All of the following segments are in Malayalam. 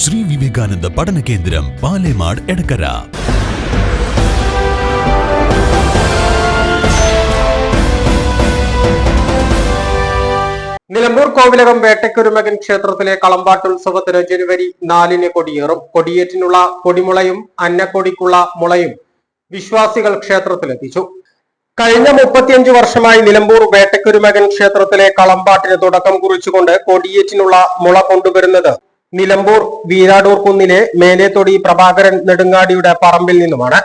Sree Vivekananda പഠന കേന്ദ്രം പാലേമാട് എടക്കര. നിലമ്പൂർ കോവിലകം വേട്ടയ്ക്കൊരുമകൻ ക്ഷേത്രത്തിലെ കളമ്പാട്ട് കളമ്പാട്ടുത്സവത്തിന് ജനുവരി നാലിന് കൊടിയേറും. കൊടിയേറ്റിനുള്ള കൊടിമുളയും അന്നക്കൊടിക്കുള്ള മുളയും വിശ്വാസികൾ ക്ഷേത്രത്തിലെത്തിച്ചു. കഴിഞ്ഞ മുപ്പത്തിയഞ്ചു വർഷമായി നിലമ്പൂർ വേട്ടയ്ക്കൊരുമകൻ ക്ഷേത്രത്തിലെ കളമ്പാട്ടിന് തുടക്കം കുറിച്ചുകൊണ്ട് കൊടിയേറ്റിനുള്ള മുള കൊണ്ടുവരുന്നത് നിലമ്പൂർ വീരാടൂർ കുന്നിലെ മേലേത്തൊടി പ്രഭാകരൻ നെടുങ്ങാടിയുടെ പറമ്പിൽ നിന്നുമാണ്.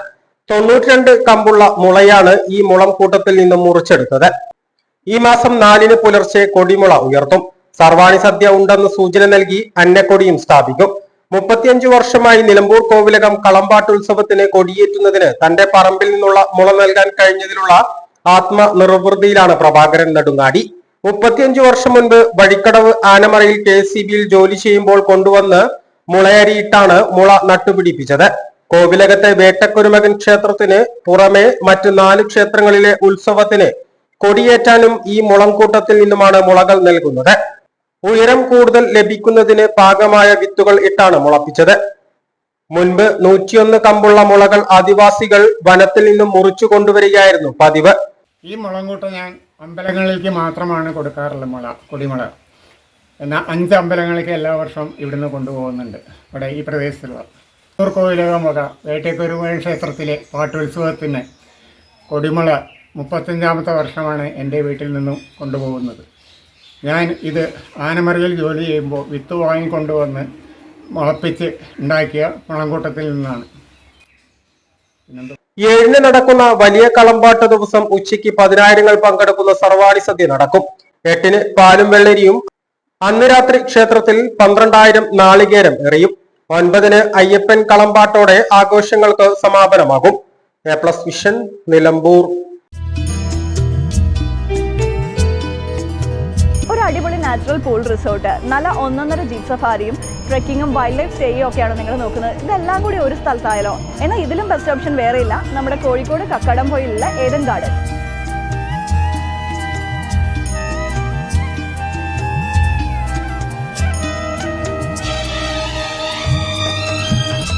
തൊണ്ണൂറ്റിരണ്ട് കമ്പുള്ള മുളയാണ് ഈ മുളം കൂട്ടത്തിൽ നിന്നും മുറിച്ചെടുത്തത്. ഈ മാസം നാലിന് പുലർച്ചെ കൊടിമുള ഉയർത്തും. സർവാണി സദ്യ ഉണ്ടെന്ന് സൂചന നൽകി അന്നക്കൊടിയും സ്ഥാപിക്കും. മുപ്പത്തിയഞ്ചു വർഷമായി നിലമ്പൂർ കോവിലകം കളമ്പാട്ട് കളമ്പാട്ടുത്സവത്തിന് കൊടിയേറ്റുന്നതിന് തന്റെ പറമ്പിൽ നിന്നുള്ള മുള നൽകാൻ കഴിഞ്ഞതിലുള്ള ആത്മനിർവൃതിയിലാണ് പ്രഭാകരൻ നെടുങ്ങാടി. മുപ്പത്തിയഞ്ചു വർഷം മുൻപ് വഴിക്കടവ് ആനമറയിൽ കെ സി ബിയിൽ ജോലി ചെയ്യുമ്പോൾ കൊണ്ടുവന്ന് മുളയരിയിട്ടാണ് മുള നട്ടുപിടിപ്പിച്ചത്. കോവിലകത്തെ വേട്ടക്കുരുമകൻ ക്ഷേത്രത്തിന് പുറമെ മറ്റ് നാല് ക്ഷേത്രങ്ങളിലെ ഉത്സവത്തിന് കൊടിയേറ്റാനും ഈ മുളംകൂട്ടത്തിൽ നിന്നുമാണ് മുളകൾ നൽകുന്നത്. ഉയരം കൂടുതൽ ലഭിക്കുന്നതിന് പാകമായ വിത്തുകൾ ഇട്ടാണ് മുളപ്പിച്ചത്. മുൻപ് നൂറ്റിയൊന്ന് കമ്പുള്ള മുളകൾ ആദിവാസികൾ വനത്തിൽ നിന്നും മുറിച്ചു കൊണ്ടുവരികയായിരുന്നു പതിവ്. ഈ മുളങ്കൂട്ട ഞാൻ അമ്പലങ്ങളിലേക്ക് മാത്രമാണ് കൊടുക്കാറുള്ള മുള കൊടിമുള. എന്നാൽ അഞ്ച് അമ്പലങ്ങളിലേക്ക് എല്ലാ വർഷവും ഇവിടുന്ന് കൊണ്ടുപോകുന്നുണ്ട് ഇവിടെ ഈ പ്രദേശത്തുള്ള. തൂർ കോവിലകം വക വേട്ടേക്കൊരുമഴ ക്ഷേത്രത്തിലെ പാട്ടുത്സവത്തിന് കൊടിമുള മുപ്പത്തഞ്ചാമത്തെ വർഷമാണ് എന്റെ വീട്ടിൽ നിന്നും കൊണ്ടുപോകുന്നത്. ഞാൻ ഇത് ആനമറയിൽ ജോലി ചെയ്യുമ്പോൾ വിത്ത് വാങ്ങിക്കൊണ്ടുവന്ന് മുളപ്പിച്ച് ഉണ്ടാക്കിയ മുളങ്കൂട്ടത്തിൽ നിന്നാണ്. ഏഴിന് നടക്കുന്ന വലിയ കളമ്പാട്ട ദിവസം ഉച്ചയ്ക്ക് പതിനായിരങ്ങൾ പങ്കെടുക്കുന്ന സർവാണി സദ്യ നടക്കും. എട്ടിന് പാലും വെള്ളരിയും അന്ന് രാത്രി ക്ഷേത്രത്തിൽ പന്ത്രണ്ടായിരം നാളികേരം എറിയും. ഒൻപതിന് അയ്യപ്പൻ കളമ്പാട്ടോടെ ആഘോഷങ്ങൾക്ക് സമാപനമാകും. A plus vision Nilambur. Natural pool resort നല്ല ഒന്നൊന്നര ജീപ്പ് സഫാരിയും ട്രെക്കിങ്ങും വൈൽഡ് ലൈഫ് സ്റ്റേയും ഒക്കെയാണ് നിങ്ങൾ നോക്കുന്നത്. ഇതെല്ലാം കൂടി ഒരു സ്ഥലത്തായാലോ? എന്നാൽ ഇതിലും ബെസ്റ്റ് ഓപ്ഷൻ വേറെയില്ല നമ്മുടെ കോഴിക്കോട് കക്കടം പോയിലുള്ള ഏതൻ ഗാർഡൻ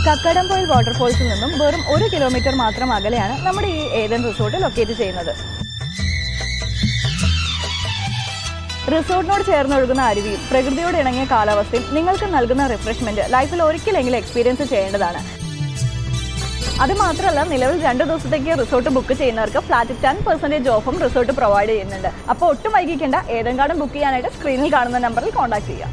കക്കടംപോയിൽ വാട്ടർഫോൾസിൽ നിന്നും വെറും ഒരു കിലോമീറ്റർ മാത്രം അകലെയാണ് നമ്മുടെ ഈ ഏതൻ റിസോർട്ട് ലൊക്കേറ്റ് ചെയ്യുന്നത്. റിസോർട്ടിനോട് ചേർന്നൊഴുകുന്ന അരുവിയും പ്രകൃതിയോട് ഇണങ്ങിയ കാലാവസ്ഥയും നിങ്ങൾക്ക് നൽകുന്ന റിഫ്രഷ്മെന്റ് ലൈഫിൽ ഒരിക്കലെങ്കിലും എക്സ്പീരിയൻസ് ചെയ്യേണ്ടതാണ്. അത് മാത്രമല്ല നിലവിൽ രണ്ട് ദിവസത്തേക്ക് റിസോർട്ട് ബുക്ക് ചെയ്യുന്നവർക്ക് ഫ്ലാറ്റ് ടെൻ പെർസെന്റേജ് ഓഫും റിസോർട്ട് പ്രൊവൈഡ് ചെയ്യുന്നുണ്ട്. അപ്പോൾ ഒട്ടും വൈകിക്കേണ്ട ഏതെങ്കിലും ബുക്ക് ചെയ്യാനായിട്ട് സ്ക്രീനിൽ കാണുന്ന നമ്പറിൽ കോൺടാക്ട് ചെയ്യുക.